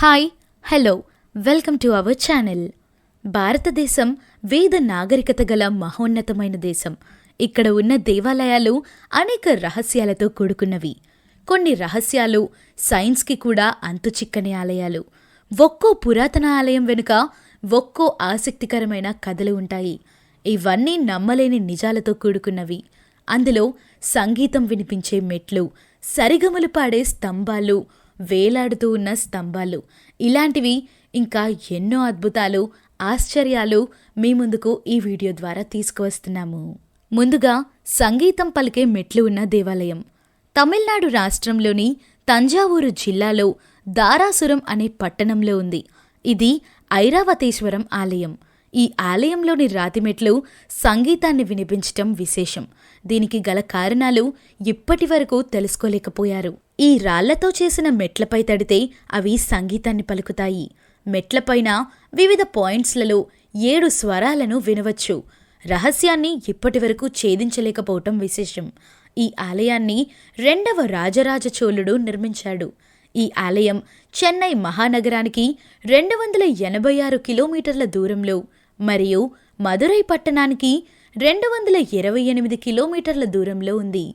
Hi hello welcome to our channel. భారతదేశం వేద నాగరికత గల మహోన్నతమైన దేశం. ఇక్కడ ఉన్న దేవాలయాలు అనేక రహస్యాలతో కూడుకున్నవి. కొన్ని రహస్యాలు సైన్స్కి కూడా అంతుచిక్కని ఆలయాలు. ఒక్కో పురాతన ఆలయం వెనుక ఒక్కో ఆసక్తికరమైన కథలు ఉంటాయి. ఇవన్నీ నమ్మలేని నిజాలతో కూడుకున్నవి. అందులో సంగీతం వినిపించే మెట్లు సరిగమలు పాడే స్తంభాలు వేలాడుతూ ఉన్న స్తంభాలు. ఇలాంటివి ఇంకా ఎన్నో అద్భుతాలు ఆశ్చర్యాలు మీ ముందుకు ఈ వీడియో ద్వారా తీసుకువస్తున్నాము. ముందుగా సంగీతం పలికే మెట్లు ఉన్న దేవాలయం. తమిళనాడు రాష్ట్రంలోని తంజావూరు జిల్లాలో దారాసురం అనే పట్టణంలో ఉంది. ఇది ఐరావతేశ్వరం ఆలయం. ఈ ఆలయంలోని రాతిమెట్లు సంగీతాన్ని వినిపించటం విశేషం. దీనికి గల కారణాలు ఇప్పటి వరకు తెలుసుకోలేకపోయారు. ఈ రాళ్ళతో చేసిన మెట్లపై తడితే అవి సంగీతాన్ని పలుకుతాయి. మెట్లపైన వివిధ పాయింట్స్లలో ఏడు స్వరాలను వినవచ్చు. రహస్యాన్ని ఇప్పటి వరకు ఛేదించలేకపోవటం విశేషం. ఈ ఆలయాన్ని రెండవ రాజరాజ చోళుడు నిర్మించాడు. ఈ ఆలయం చెన్నై మహానగరానికి రెండు వందల ఎనభై ఆరు కిలోమీటర్ల దూరంలో మరియు మదురై పట్టణానికి రెండు వందల ఇరవై ఎనిమిది కిలోమీటర్ల దూరంలో ఉంది.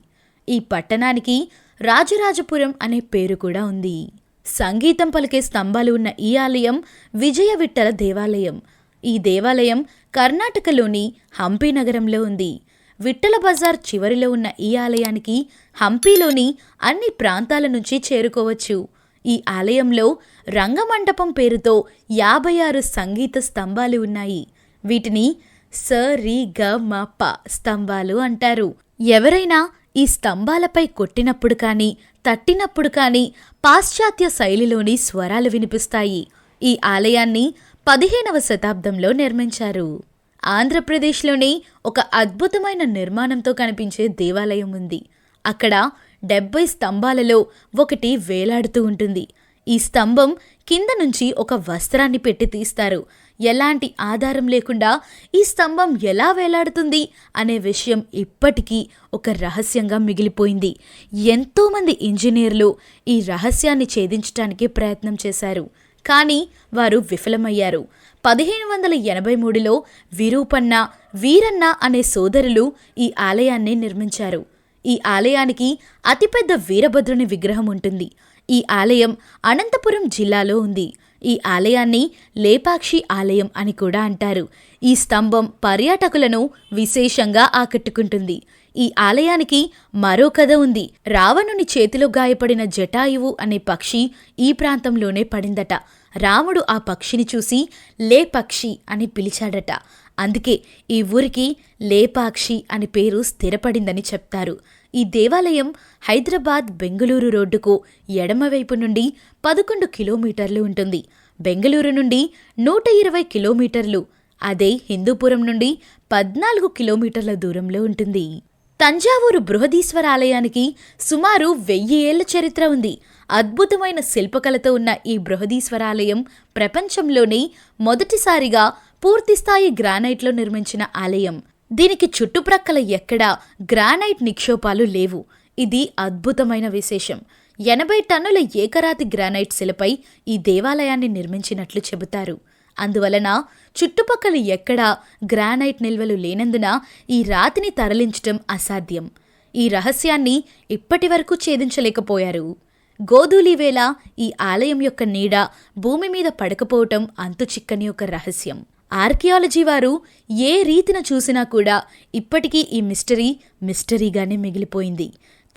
ఈ పట్టణానికి రాజరాజపురం అనే పేరు కూడా ఉంది. సంగీతం పలికే స్తంభాలు ఉన్న ఈ ఆలయం విజయ విఠల దేవాలయం. ఈ దేవాలయం కర్ణాటకలోని హంపి నగరంలో ఉంది. విఠల బజార్ చివరిలో ఉన్న ఈ ఆలయానికి హంపీలోని అన్ని ప్రాంతాల నుంచి చేరుకోవచ్చు. ఈ ఆలయంలో రంగమండపం పేరుతో యాభై ఆరు సంగీత స్తంభాలు ఉన్నాయి. వీటిని స రి గ మ ప స్తంభాలు అంటారు. ఎవరైనా ఈ స్తంభాలపై కొట్టినప్పుడు కానీ తట్టినప్పుడు కానీ పాశ్చాత్య శైలిలోని స్వరాలు వినిపిస్తాయి. ఈ ఆలయాన్ని పదిహేనవ శతాబ్దంలో నిర్మించారు. ఆంధ్రప్రదేశ్లోని ఒక అద్భుతమైన నిర్మాణంతో కనిపించే దేవాలయం ఉంది. అక్కడ డెబ్బై స్తంభాలలో ఒకటి వేలాడుతూ ఉంటుంది. ఈ స్తంభం కింద నుంచి ఒక వస్త్రాన్ని పెట్టి తీస్తారు. ఎలాంటి ఆధారం లేకుండా ఈ స్తంభం ఎలా వేలాడుతుంది అనే విషయం ఇప్పటికీ ఒక రహస్యంగా మిగిలిపోయింది. ఎంతోమంది ఇంజనీర్లు ఈ రహస్యాన్ని ఛేదించడానికి ప్రయత్నం చేశారు. కానీ వారు విఫలమయ్యారు. పదిహేను వందల ఎనభై మూడులో విరూపన్న వీరన్న అనే సోదరులు ఈ ఆలయాన్ని నిర్మించారు. ఈ ఆలయానికి అతిపెద్ద వీరభద్రుని విగ్రహం ఉంటుంది. ఈ ఆలయం అనంతపురం జిల్లాలో ఉంది. ఈ ఆలయాన్ని లేపాక్షి ఆలయం అని కూడా అంటారు. ఈ స్తంభం పర్యాటకులను విశేషంగా ఆకట్టుకుంటుంది. ఈ ఆలయానికి మరో కథ ఉంది. రావణుని చేతిలో గాయపడిన జటాయువు అనే పక్షి ఈ ప్రాంతంలోనే పడిందట. రాముడు ఆ పక్షిని చూసి లేపక్షి అని పిలిచాడట. అందుకే ఈ ఊరికి లేపాక్షి అని పేరు స్థిరపడిందని చెప్తారు. ఈ దేవాలయం హైదరాబాద్ బెంగళూరు రోడ్డుకు ఎడమవైపు నుండి పదకొండు కిలోమీటర్లు ఉంటుంది. బెంగళూరు నుండి నూట ఇరవై కిలోమీటర్లు అదే హిందూపురం నుండి పద్నాలుగు కిలోమీటర్ల దూరంలో ఉంటుంది. తంజావూరు బృహదీశ్వర ఆలయానికి సుమారు వెయ్యి ఏళ్ళ చరిత్ర ఉంది. అద్భుతమైన శిల్పకళతో ఉన్న ఈ బృహదీశ్వరాలయం ప్రపంచంలోనే మొదటిసారిగా పూర్తిస్థాయి గ్రానైట్లో నిర్మించిన ఆలయం. దీనికి చుట్టుప్రక్కల ఎక్కడా గ్రానైట్ నిక్షోపాలు లేవు. ఇది అద్భుతమైన విశేషం. ఎనభై టన్నుల ఏకరాతి గ్రానైట్ శిలపై ఈ దేవాలయాన్ని నిర్మించినట్లు చెబుతారు. అందువలన చుట్టుపక్కల ఎక్కడా గ్రానైట్ నిల్వలు లేనందున ఈ రాతిని తరలించటం అసాధ్యం. ఈ రహస్యాన్ని ఇప్పటి వరకు ఛేదించలేకపోయారు. గోధూలివేళ ఈ ఆలయం యొక్క నీడ భూమి మీద పడకపోవటం అంతుచిక్కని ఒక రహస్యం. ఆర్కియాలజీ వారు ఏ రీతిన చూసినా కూడా ఇప్పటికీ ఈ మిస్టరీ మిస్టరీగానే మిగిలిపోయింది.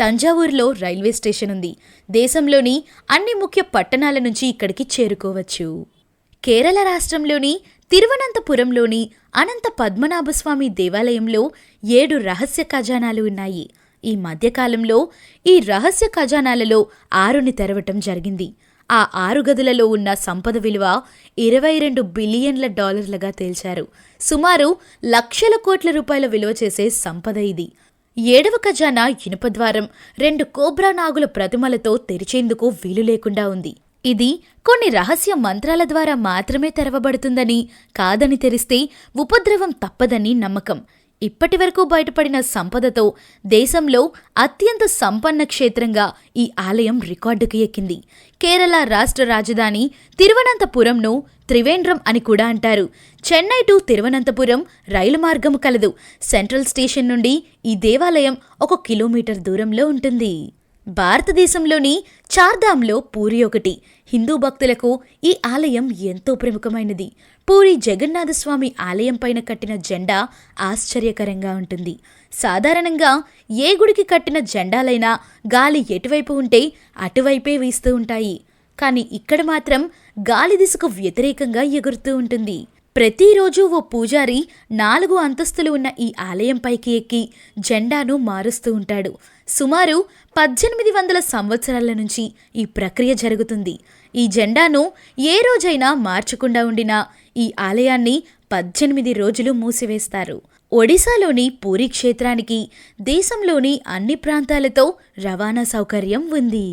తంజావూరులో రైల్వే స్టేషన్ ఉంది. దేశంలోని అన్ని ముఖ్య పట్టణాల నుంచి ఇక్కడికి చేరుకోవచ్చు. కేరళ రాష్ట్రంలోని తిరువనంతపురంలోని అనంత పద్మనాభస్వామి దేవాలయంలో ఏడు రహస్య ఖజానాలు ఉన్నాయి. ఈ మధ్యకాలంలో ఈ రహస్య ఖజానాలలో ఆరుని తెరవటం జరిగింది. ఆ ఆరు గదులలో ఉన్న సంపద విలువ ఇరవై రెండు బిలియన్ల డాలర్లుగా తేల్చారు. సుమారు లక్షల కోట్ల రూపాయల విలువ చేసే సంపద ఇది. ఏడవ ఖజానా ఇనుప ద్వారం రెండు కోబ్రా నాగుల ప్రతిమలతో తెరిచేందుకు వీలు లేకుండా ఉంది. ఇది కొన్ని రహస్య మంత్రాల ద్వారా మాత్రమే తెరవబడుతుందని కాదని తెరిస్తే ఉపద్రవం తప్పదని నమ్మకం. ఇప్పటి వరకు బయటపడిన సంపదతో దేశంలో అత్యంత సంపన్న క్షేత్రంగా ఈ ఆలయం రికార్డుకు ఎక్కింది. కేరళ రాష్ట్ర రాజధాని తిరువనంతపురంను త్రివేంద్రం అని కూడా అంటారు. చెన్నై టు తిరువనంతపురం రైలు మార్గము కలదు. సెంట్రల్ స్టేషన్ నుండి ఈ దేవాలయం ఒక కిలోమీటర్ దూరంలో ఉంటుంది. భారతదేశంలోని చార్ధామ్లో పూరి ఒకటి. హిందూ భక్తులకు ఈ ఆలయం ఎంతో ప్రముఖమైనది. పూరి జగన్నాథస్వామి ఆలయం పైన కట్టిన జెండా ఆశ్చర్యకరంగా ఉంటుంది. సాధారణంగా ఏ గుడికి కట్టిన జెండాలైనా గాలి ఎటువైపు ఉంటే అటువైపే వీస్తూ ఉంటాయి. కానీ ఇక్కడ మాత్రం గాలి దిశకు వ్యతిరేకంగా ఎగురుతూ ఉంటుంది. ప్రతిరోజు ఓ పూజారి నాలుగు అంతస్తులు ఉన్న ఈ ఆలయం పైకి ఎక్కి జెండాను మారుస్తూ ఉంటాడు. సుమారు పద్దెనిమిది వందల సంవత్సరాల నుంచి ఈ ప్రక్రియ జరుగుతుంది. ఈ జెండాను ఏ రోజైనా మార్చకుండా ఉండిన ఈ ఆలయాన్ని పద్దెనిమిది రోజులు మూసివేస్తారు. ఒడిశాలోని పూరి క్షేత్రానికి దేశంలోని అన్ని ప్రాంతాలతో రవాణా సౌకర్యం ఉంది.